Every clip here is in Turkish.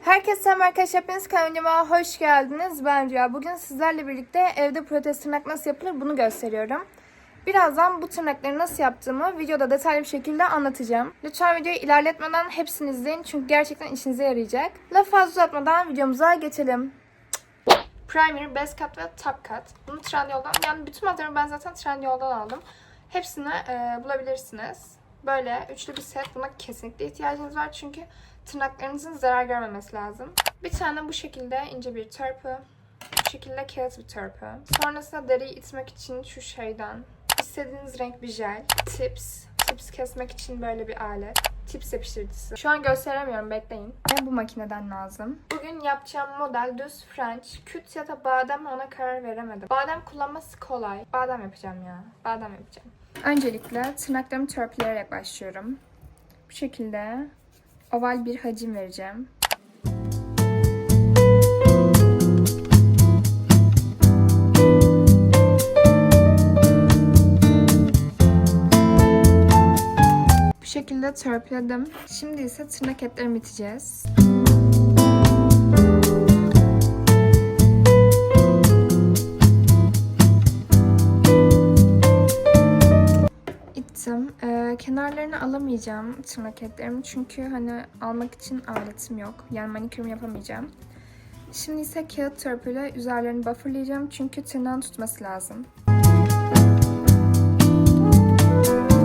Herkese selam arkadaşlar. Hepiniz kanalıma hoş geldiniz. Ben Rüya. Bugün sizlerle birlikte evde protez tırnak nasıl yapılır bunu gösteriyorum. Birazdan bu tırnakları nasıl yaptığımı videoda detaylı bir şekilde anlatacağım. Lütfen videoyu ilerletmeden hepsini izleyin çünkü gerçekten işinize yarayacak. Lafı fazla uzatmadan videomuza geçelim. Primer, Base Cut ve Top Cut. Bunu Trendyol'dan, yani bütün malzemeleri ben zaten Trendyol'dan aldım. Hepsini e, bulabilirsiniz. Böyle üçlü bir set. Buna kesinlikle ihtiyacınız var çünkü tırnaklarınızın zarar görmemesi lazım. Bir tane bu şekilde ince bir törpü. Bu şekilde kağıt bir törpü. Sonrasında deriyi itmek için şu şeyden istediğiniz renk bir jel. Tips. Tips kesmek için böyle bir alet. Tips yapıştırıcısı. Şu an gösteremiyorum bekleyin. Ve bu makineden lazım. Bugün yapacağım model düz French. Küt ya da badem ona karar veremedim. Badem kullanması kolay. Badem yapacağım ya. Badem yapacağım. Öncelikle tırnaklarımı törpüleyerek başlıyorum. Bu şekilde oval bir hacim vereceğim. Törpüledim. Şimdi ise tırnak etlerimi biteceğiz. İttim. Ee, kenarlarını alamayacağım tırnak etlerimi çünkü hani almak için aletim yok. Yani manikürümü yapamayacağım. Şimdi ise kağıt törpüyle üzerlerini bufferlayacağım çünkü tırnağın tutması lazım.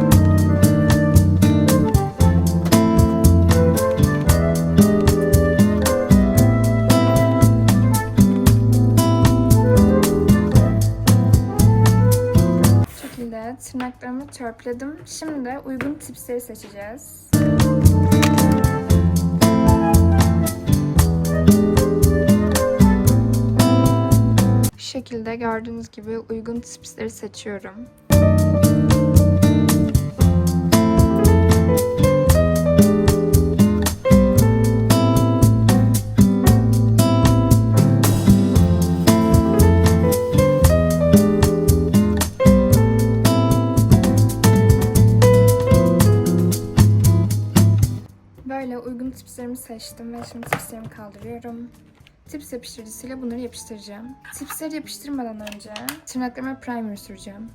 Bu törpüledim. Şimdi uygun tipsleri seçeceğiz. Bu şekilde gördüğünüz gibi uygun tipsleri seçiyorum. Seçtim ve şimdi tipslerimi kaldırıyorum. Tips yapıştırıcısıyla bunları yapıştıracağım. Tipsleri yapıştırmadan önce tırnaklarıma primer süreceğim.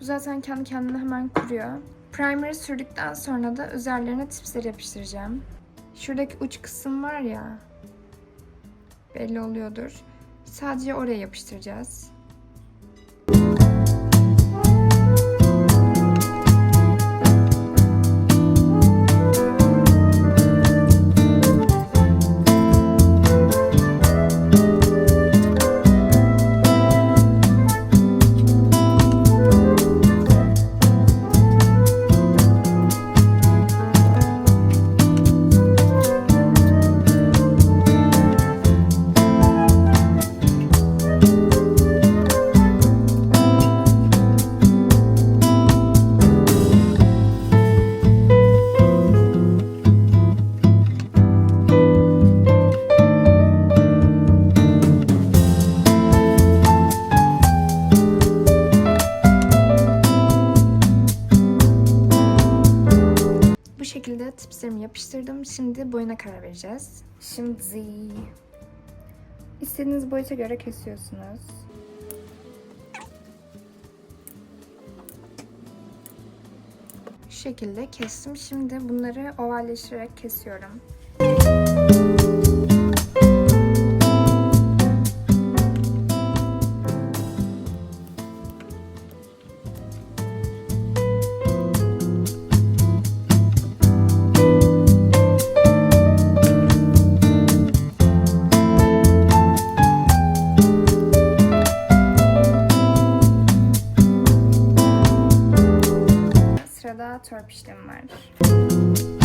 Bu zaten kendi kendine hemen kuruyor. Primer'ı sürdükten sonra da üzerlerine tipsleri yapıştıracağım. Şuradaki uç kısım var ya, belli oluyordur. Sadece oraya yapıştıracağız. Boyuna karar vereceğiz. Şimdi istediğiniz boyuta göre kesiyorsunuz. Bu şekilde kestim. Şimdi bunları ovalleştirerek kesiyorum. Sırada törp işlemi var.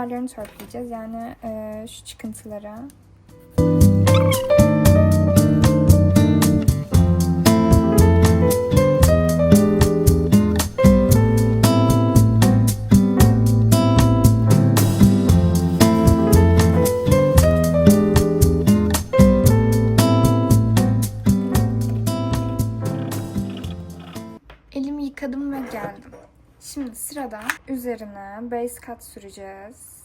Şeylerini törpüleyeceğiz. Yani e, şu çıkıntıları. Elimi yıkadım ve geldim. Şimdi sırada üzerine base kat süreceğiz.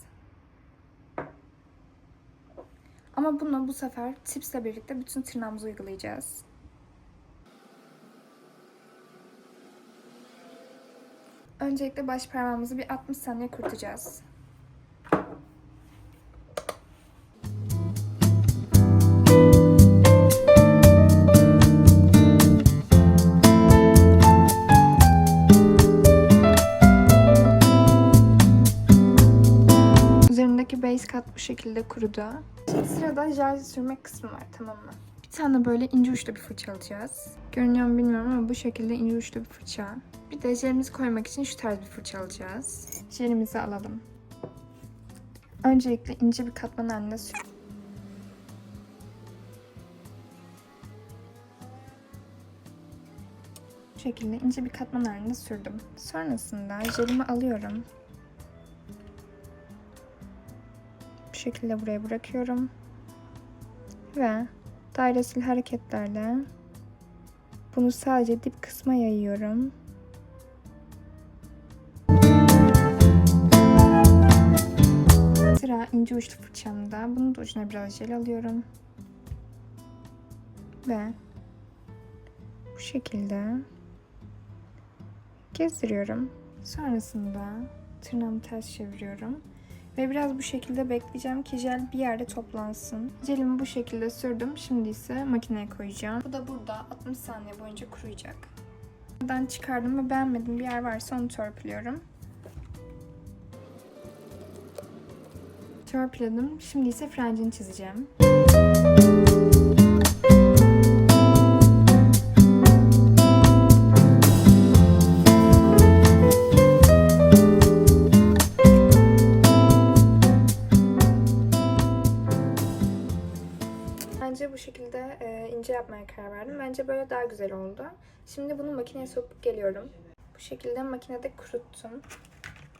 Ama bunu bu sefer tipsle birlikte bütün tırnağımıza uygulayacağız. Öncelikle baş parmağımızı bir 60 saniye kurutacağız. Base kat bu şekilde kurudu. Şimdi sırada jel sürmek kısmı var tamam mı? Bir tane böyle ince uçlu bir fırça alacağız. Görünüyor mu bilmiyorum ama bu şekilde ince uçlu bir fırça. Bir de jelimizi koymak için şu tarz bir fırça alacağız. Jelimizi alalım. Öncelikle ince bir katman halinde sür. Şekilde ince bir katman halinde sürdüm. Sonrasında jelimi alıyorum. Şekilde buraya bırakıyorum. Ve dairesel hareketlerle bunu sadece dip kısma yayıyorum. Sıra ince uçlu fırçamda. Bunun da ucuna biraz jel alıyorum. Ve bu şekilde gezdiriyorum. Sonrasında tırnağımı ters çeviriyorum. Ve biraz bu şekilde bekleyeceğim ki jel bir yerde toplansın. Jelimi bu şekilde sürdüm. Şimdi ise makineye koyacağım. Bu da burada 60 saniye boyunca kuruyacak. Buradan çıkardım ve beğenmediğim bir yer varsa onu törpülüyorum. Törpüledim. Şimdi ise frencini çizeceğim. Bence bu şekilde e, ince yapmaya karar verdim. Bence böyle daha güzel oldu. Şimdi bunu makineye sokup geliyorum. Bu şekilde makinede kuruttum.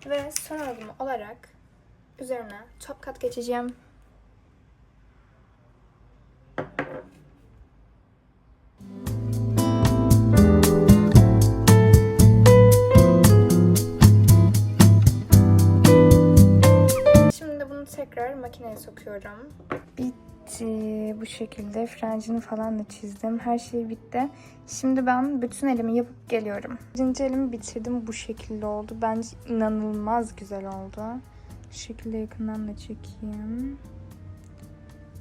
Ve son adım olarak üzerine top kat geçeceğim. Bu şekilde frencini falan da çizdim. Her şey bitti. Şimdi ben bütün elimi yapıp geliyorum. Birinci elimi bitirdim. Bu şekilde oldu. Bence inanılmaz güzel oldu. Şu şekilde yakından da çekeyim.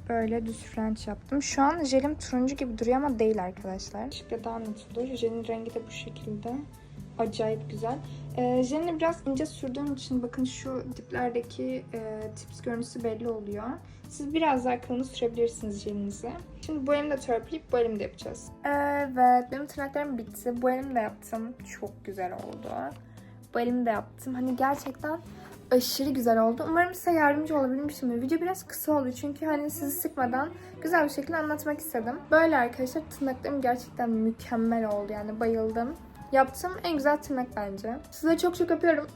Böyle düz frenç yaptım. Şu an jelim turuncu gibi duruyor ama değil arkadaşlar. Şöyle daha net olur. Jelin rengi de bu şekilde. Acayip güzel. Ee, jelini biraz ince sürdüğüm için bakın şu diplerdeki e, tips görüntüsü belli oluyor. Siz biraz daha kalın sürebilirsiniz jelinizi. Şimdi bu elimi de törpüleyip bu elimi de yapacağız. Evet benim tırnaklarım bitti. Bu elimi de yaptım. Çok güzel oldu. Bu elimi de yaptım. Hani gerçekten aşırı güzel oldu. Umarım size yardımcı olabilmişimdir. Video biraz kısa oldu çünkü hani sizi sıkmadan güzel bir şekilde anlatmak istedim. Böyle arkadaşlar tırnaklarım gerçekten mükemmel oldu yani bayıldım. Yaptığım en güzel tırnak bence. Size çok çok öpüyorum.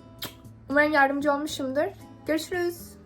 Umarım yardımcı olmuşumdur. Görüşürüz.